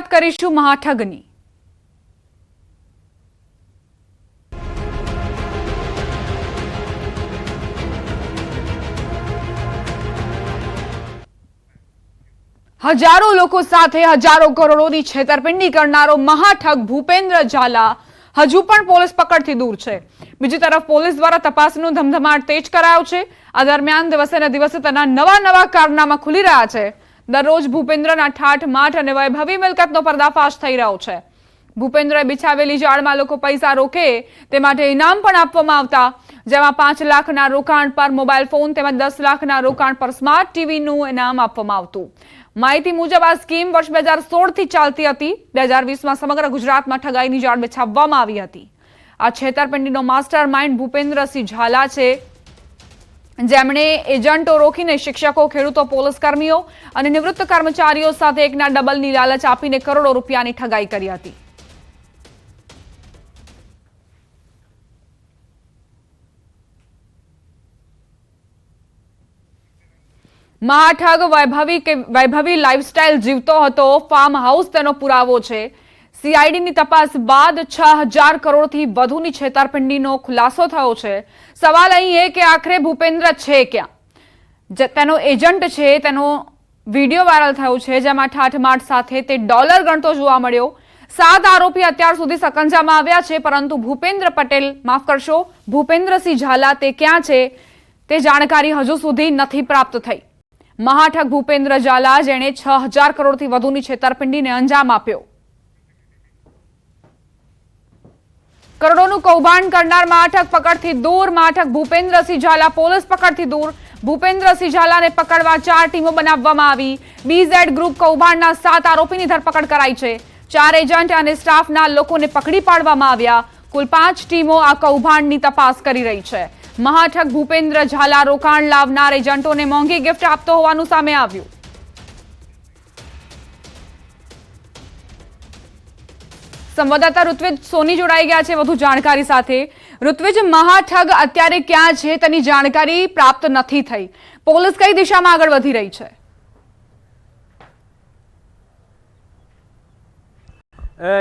વાત કરીશું મહાઠગની. હજારો લોકો સાથે હજારો કરોડોની છેતરપિંડી કરનારો મહાઠગ ભૂપેન્દ્ર ઝાલા હજુ પણ પોલીસ પકડથી દૂર છે. બીજી તરફ પોલીસ દ્વારા તપાસનો ધમધમાટ તેજ કરાયો છે. આ દરમિયાન દિવસે ને દિવસે તેના નવા નવા કારનામા ખુલી રહ્યા છે. દરરોજ ભૂપેન્દ્રના ઠાઠ, માઠ અને વૈભવી મિલકતનો પર્દાફાશ થઈ રહ્યો છે. ભૂપેન્દ્રએ બિછાવેલી જાળમાં લોકો પૈસા રોકે તે માટે ઇનામ પણ આપવામાં આવતા, જેમાં પાંચ લાખના રોકાણ પર મોબાઈલ ફોન તેમજ દસ લાખના રોકાણ પર સ્માર્ટ ટીવીનું ઇનામ આપવામાં આવતું. માહિતી મુજબ આ સ્કીમ વર્ષ બે હજાર સોળથી ચાલતી હતી. બે હજાર વીસમાં સમગ્ર ગુજરાતમાં ઠગાઈની જાળ બિછાવવામાં આવી હતી. આ છેતરપિંડીનો માસ્ટર માઇન્ડ ભૂપેન્દ્રસિંહ ઝાલા છે. જેમણે એજન્ટો રોકીને શિક્ષકો, ખેડૂતો પોલીસ કર્મીઓ અને નિવૃત્ત કર્મચારીઓ સાથે એકના ડબલની લાલચ આપીને કરોડો રૂપિયાની ઠગાઈ કરી હતી. મહાઠગ વૈભવી કે વૈભવી લાઇફસ્ટાઇલ જીવતો હતો, ફાર્મ હાઉસ તેનો પુરાવો છે. સીઆઈડીની તપાસ બાદ છ હજાર કરોડથી વધુની છેતરપિંડીનો ખુલાસો થયો છે. સવાલ અહીં એ કે આખરે ભૂપેન્દ્ર છે ક્યાં? તેનો એજન્ટ છે, તેનો વીડિયો વાયરલ થયો છે, જેમાં ઠાઠમાઠ સાથે તે ડોલર ગણતો જોવા મળ્યો. સાત આરોપી અત્યાર સુધી સકંજામાં આવ્યા છે, પરંતુ ભૂપેન્દ્ર પટેલ, માફ કરશો, ભૂપેન્દ્રસિંહ ઝાલા તે ક્યાં છે, તે જાણકારી હજુ સુધી નથી પ્રાપ્ત થઈ. મહાઠક ભૂપેન્દ્ર ઝાલા, જેણે છ હજાર કરોડથી વધુની છેતરપિંડીને અંજામ આપ્યો. કરોડોનું કૌભાંડ કરનાર માઠક પકડથી દૂર, માઠક ભૂપેન્દ્રસિંહ ઝાલા પોલીસ પકડથી દૂર. ભૂપેન્દ્રસિંહ ઝાલાને પકડવા ચાર ટીમો બનાવવામાં આવી. બીઝેડ ગ્રુપ કૌભાંડના સાત આરોપીની ધરપકડ કરાઈ છે. ચાર એજન્ટ અને સ્ટાફના લોકોને પકડી પાડવામાં આવ્યા. કુલ પાંચ ટીમો આ કૌભાંડની તપાસ કરી રહી છે. મહાઠક ભૂપેન્દ્ર ઝાલા રોકાણ લાવનાર એજન્ટોને મોંઘી ગિફ્ટ આપતો હોવાનું સામે આવ્યું. સંવાદદાતા ઋત્વિજ સોની જોડાઈ ગયા છે વધુ જાણકારી સાથે. ઋત્વિજ, મહાઠગ અત્યારે ક્યાં છે? તેની જાણકારી પ્રાપ્ત નથી થઈ. પોલીસ કઈ દિશામાં આગળ વધી રહી છે?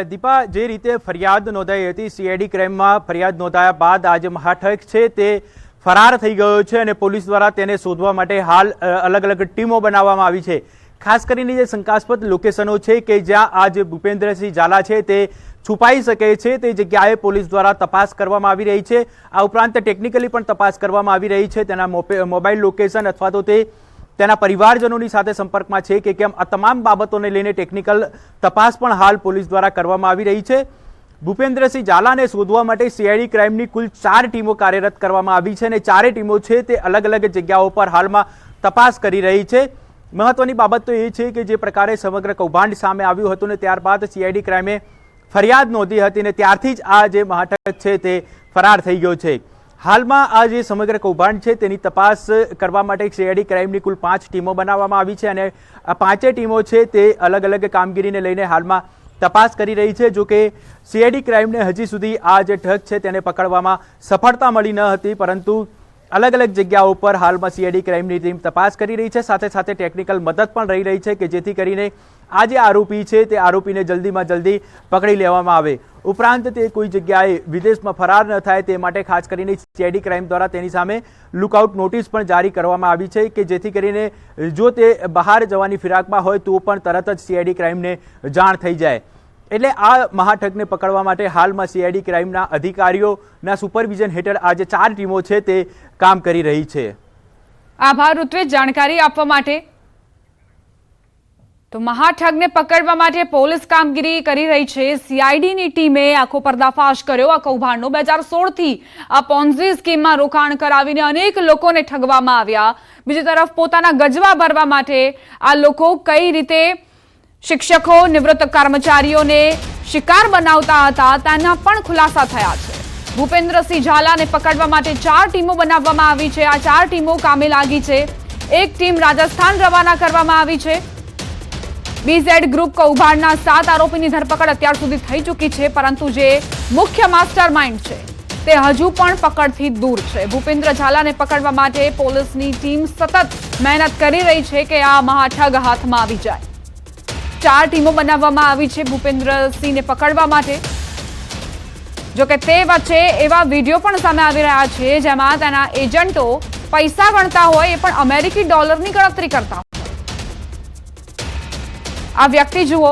દીપા, જે રીતે ફરિયાદ નોંધાઈ હતી સીઆઈડી ક્રાઇમમાં ફરિયાદ નોંધાયા બાદ આજે મહાઠગ છે તે ફરાર થઈ ગયો છે અને પોલીસ દ્વારા તેને શોધવા માટે હાલ અલગ અલગ ટીમો બનાવવામાં આવી છે. ખાસ કરીને જે શંકાસ્પદ લોકેશનો છે કે જ્યાં આ જે ભૂપેન્દ્રસિંહ ઝાલા છે તે છુપાઈ શકે છે તે જગ્યાએ પોલીસ દ્વારા તપાસ કરવામાં આવી રહી છે. આ ઉપરાંત ટેકનિકલી પણ તપાસ કરવામાં આવી રહી છે. તેના મોબાઈલ લોકેશન અથવા તો તે તેના પરિવારજનોની સાથે સંપર્કમાં છે કે કેમ આ તમામ બાબતોને લઈને ટેકનિકલ તપાસ પણ હાલ પોલીસ દ્વારા કરવામાં આવી રહી છે. ભૂપેન્દ્રસિંહ ઝાલાને શોધવા માટે સીઆઈડી ક્રાઇમની કુલ ચાર ટીમો કાર્યરત કરવામાં આવી છે અને ચારે ટીમો છે તે અલગ અલગ જગ્યાઓ પર હાલમાં તપાસ કરી રહી છે. મહત્વની બાબત તો એ છે કે જે પ્રકારે સમગ્ર કૌભાંડ સામે આવ્યું હતું ને ત્યારબાદ સીઆઈડી ક્રાઇમે ફરિયાદ નોંધી હતી અને ત્યારથી જ આ જે મહાટક છે તે ફરાર થઈ ગયો છે. હાલમાં આ જે સમગ્ર કૌભાંડ છે તેની તપાસ કરવા માટે સીઆઈડી ક્રાઇમની કુલ પાંચ ટીમો બનાવવામાં આવી છે અને પાંચે ટીમો છે તે અલગ અલગ કામગીરીને લઈને હાલમાં તપાસ કરી રહી છે. જો કે સીઆઈડી ક્રાઇમને હજી સુધી આ જે ઠગ છે તેને પકડવામાં સફળતા મળી ન હતી, પરંતુ અલગ અલગ જગ્યાઓ પર હાલમાં સીઆઈડી ક્રાઇમની ટીમ તપાસ કરી રહી છે. સાથે સાથે ટેકનિકલ મદદ પણ રહી રહી છે કે જેથી કરીને આ જે આરોપી છે તે આરોપીને જલ્દીમાં જલ્દી પકડી લેવામાં આવે. ઉપરાંત તે કોઈ જગ્યાએ વિદેશમાં ફરાર ન થાય તે માટે ખાસ કરીને સીઆઈડી ક્રાઇમ દ્વારા તેની સામે લુકઆઉટ નોટિસ પણ જારી કરવામાં આવી છે કે જેથી કરીને જો તે બહાર જવાની ફિરાકમાં હોય તો પણ તરત જ સીઆઈડી ક્રાઇમને જાણ થઈ જાય. એટલે આ મહાઠગને પકડવા માટે હાલમાં સીઆઈડી ક્રાઇમના અધિકારીઓના સુપરવિઝન હેઠળ આજે ચાર ટીમો છે તે કામ કરી રહી છે. આભાર, ઋત્વિજ. જાણકારી આપવા માટે તો મહાઠગને પકડવા માટે પોલીસ કામગીરી કરી રહી છે. સીઆઈડીની ટીમે આખો પર્દાફાશ કર્યો. આ કૌભાંડનો બે હજાર સોળથી આ પોન્ઝી સ્કીમમાં રોકાણ કરાવીને અનેક લોકોને ઠગવામાં આવ્યા. બીજી તરફ પોતાના ગજવા ભરવા માટે આ લોકો કઈ રીતે શિક્ષકો, નિવૃત્ત કર્મચારીઓને શિકાર બનાવતા હતા તેના પણ ખુલાસા થયા છે. ભૂપેન્દ્રસિંહ ઝાલાને પકડવા માટે ચાર ટીમો બનાવવામાં આવી છે. આ ચાર ટીમો કામે લાગી છે. એક ટીમ રાજસ્થાન રવાના કરવામાં આવી છે. બીઝેડ ગ્રુપ કૌભાંડના સાત આરોપીની ધરપકડ અત્યાર સુધી થઈ ચૂકી છે, પરંતુ જે મુખ્ય માસ્ટર માઇન્ડ છે, તે હજુ પણ પકડથી દૂર છે. ભૂપેન્દ્ર ઝાલાને પકડવા માટે પોલીસની ટીમ સતત મહેનત કરી રહી છે કે આ મહાઠગ હાથમાં આવી જાય. ચાર ટીમો બનાવવામાં આવી છે ભૂપેન્દ્રસિંહને પકડવા માટે. જોકે તે વચ્ચે એવા વીડિયો પણ સામે આવી રહ્યા છે, જેમાં તેના એજન્ટો પૈસા ગણતા હોય એ પણ અમેરિકી ડોલરની ગણતરી કરતા આ વ્યક્તિ જુઓ,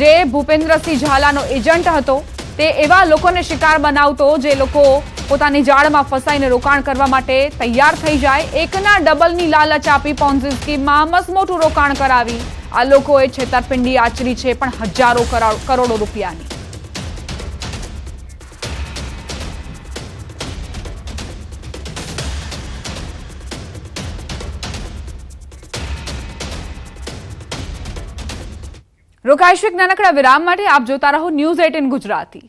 જે ભૂપેન્દ્રસિંહ ઝાલાનો એજન્ટ હતો, તે એવા લોકોને શિકાર બનાવતો, જે લોકો પોતાની જાળમાં ફસાઈને રોકાણ કરવા માટે તૈયાર થઈ જાય. એકના ડબલની લાલચ આપી પોન્ઝી સ્કીમમાં મસમોટું રોકાણ કરાવી. આ લોકોએ છેતરપિંડી આચરી છે, પણ હજારો કરોડ રૂપિયાની. રોકાઈશું એક નાનકડા વિરામ માટે. આપ જોતા રહો ન્યૂઝ એટીન ગુજરાતી.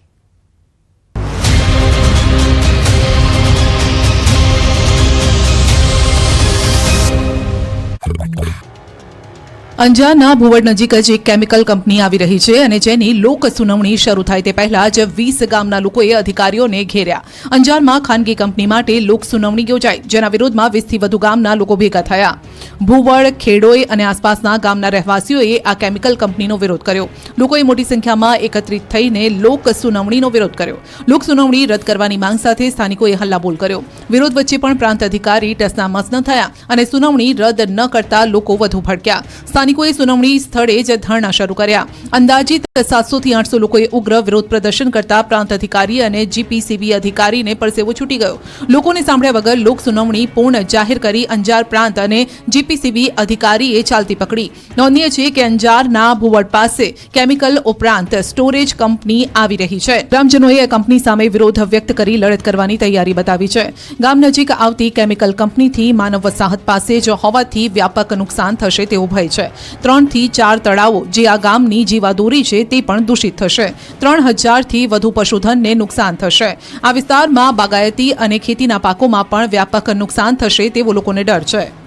અંજારના ભુવડ નજીક જ એક કેમિકલ કંપની આવી રહી છે અને જેની લોક સુનાવણી શરૂ થાય તે પહેલા જ વીસ ગામના લોકોએ અધિકારીઓને ઘેર્યા. અંજારમાં ખાનગી કંપની માટે લોક સુનાવણી યોજાઈ, જેના વિરોધમાં વીસથી વધુ ગામના લોકો ભેગા થયા. ભુવડ ખેડોઈ અને આસપાસના ગામના રહેવાસીઓએ આ કેમિકલ કંપનીનો વિરોધ કર્યો. લોકોએ મોટી સંખ્યામાં એકત્રિત થઈને લોક સુનાવણીનો વિરોધ કર્યો. લોક સુનાવણી રદ કરવાની માંગ સાથે સ્થાનિકોએ હલ્લાબોલ કર્યો. વિરોધ વચ્ચે પણ પ્રાંત અધિકારી ટસના મસ ન થયા અને સુનાવણી રદ ન કરતા લોકો વધુ ભડક્યા. સ્થાનિકોએ સુનાવણી સ્થળે જ ધરણા શરૂ કર્યા. અંદાજિત સાતસોથી આઠસો લોકોએ ઉગ્ર વિરોધ પ્રદર્શન કરતા પ્રાંત અધિકારી અને જીપીસીબી અધિકારીને પરસેવો છૂટી ગયો. લોકોને સાંભળ્યા વગર લોક સુનાવણી પૂર્ણ જાહેર કરી અંજાર પ્રાંત અને જીપીસીબી અધિકારીએ ચાલતી પકડી. નોંધનીય છે કે અંજારના ભુવડ પાસે કેમિકલ ઉપરાંત સ્ટોરેજ કંપની આવી રહી છે. ગ્રામજનોએ કંપની સામે વિરોધ વ્યક્ત કરી લડત કરવાની તૈયારી બતાવી છે. ગામ નજીક આવતી કેમિકલ કંપનીથી માનવ વસાહત પાસે જ હોવાથી વ્યાપક નુકસાન થશે તેવો ભય છે. ત્રણથી ચાર તળાવો જે આ ગામની જીવાદોરી છે તે પણ દૂષિત થશે. ત્રણ હજારથી વધુ પશુધનને નુકસાન થશે. આ વિસ્તારમાં બાગાયતી અને ખેતીના પાકોમાં પણ વ્યાપક નુકસાન થશે તેવો લોકોને ડર છે.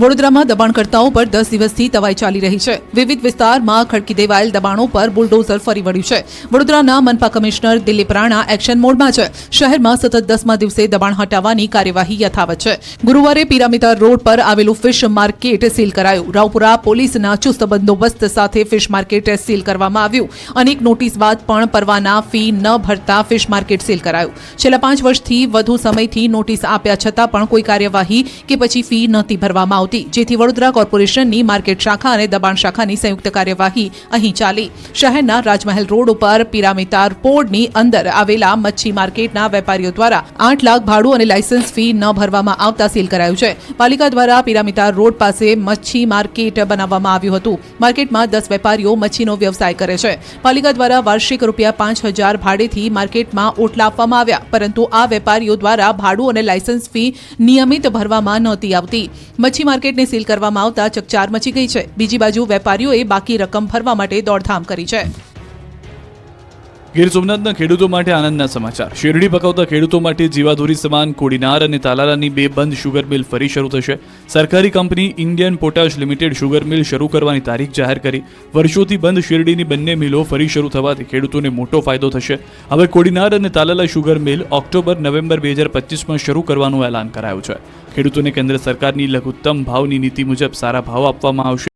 વડોદરામાં દબાણકર્તાઓ પર દસ દિવસથી તવાઈ ચાલી રહી છે. વિવિધ વિસ્તારમાં ખડકી દેવાયેલ દબાણો પર બુલડોઝર ફરી વળ્યું છે. વડોદરાના મનપા કમિશનર દિલીપ રાણા એક્શન મોડમાં છે. શહેરમાં સતત દસમા દિવસે દબાણ હટાવવાની કાર્યવાહી યથાવત છે. ગુરુવારે પિરામિતા રોડ પર આવેલું ફિશ માર્કેટ સીલ કરાયું. રાવપુરા પોલીસના ચુસ્ત બંદોબસ્ત સાથે ફિશ માર્કેટ સીલ કરવામાં આવ્યું. અનેક નોટિસ બાદ પણ પરવાના ફી ન ભરતા ફિશ માર્કેટ સીલ કરાયું. છેલ્લા પાંચ વર્ષથી વધુ સમયથી નોટિસ આપ્યા છતાં પણ કોઈ કાર્યવાહી કે પછી ફી નહોતી ભરવામાં આવતી. જેથી વડોદરા કોર્પોરેશનની માર્કેટ શાખા અને દબાણ શાખાની સંયુક્ત કાર્યવાહી અહીં ચાલી. શહેરના રાજમહેલ રોડ ઉપર પિરામિતાર પોર્ડની અંદર આવેલા મચ્છી માર્કેટના વેપારીઓ દ્વારા આઠ લાખ ભાડું અને લાયસન્સ ફી ન ભરવામાં આવતા સીલ કરાયું છે. પાલિકા દ્વારા પિરામિતાર રોડ પાસે મચ્છી માર્કેટ બનાવવામાં આવ્યું હતું. માર્કેટમાં દસ વેપારીઓ મચ્છીનો વ્યવસાય કરે છે. પાલિકા દ્વારા વાર્ષિક રૂપિયા પાંચ હજાર ભાડેથી માર્કેટમાં ઓટલા આપવામાં આવ્યા. પરંતુ આ વેપારીઓ દ્વારા ભાડું અને લાયસન્સ ફી નિયમિત ભરવામાં નહોતી આવતી. મચ્છી માર્કેટને સીલ કરવામાં આવતા ચકચાર મચી ગઈ છે. બીજી બાજુ વેપારીઓએ બાકી રકમ ભરવા માટે દોડધામ કરી છે. ગીર સોમનાથના ખેડૂતો માટે આનંદના સમાચાર. શેરડી પકાવતા ખેડૂતો માટે જીવાધોરી સમાન, કોડીનાર અને તાલાલાની બે બંધ શુગર મિલ ફરી શરૂ થશે. સરકારી company Indian potash limited sugar mill શરૂ કરવાની તારીખ જાહેર કરી. વર્ષોથી બંધ શેરડીની બંને મિલો ફરી શરૂ થવાથી ખેડૂતોને મોટો ફાયદો થશે. હવે કોડીનાર અને Talala sugar mill October November બે હજાર પચીસમાં શરૂ કરવાનું એલાન કરાયું છે. ખેડૂતોને કેન્દ્ર સરકારની લઘુત્તમ ભાવની નીતિ મુજબ સારા ભાવ આપવામાં આવશે.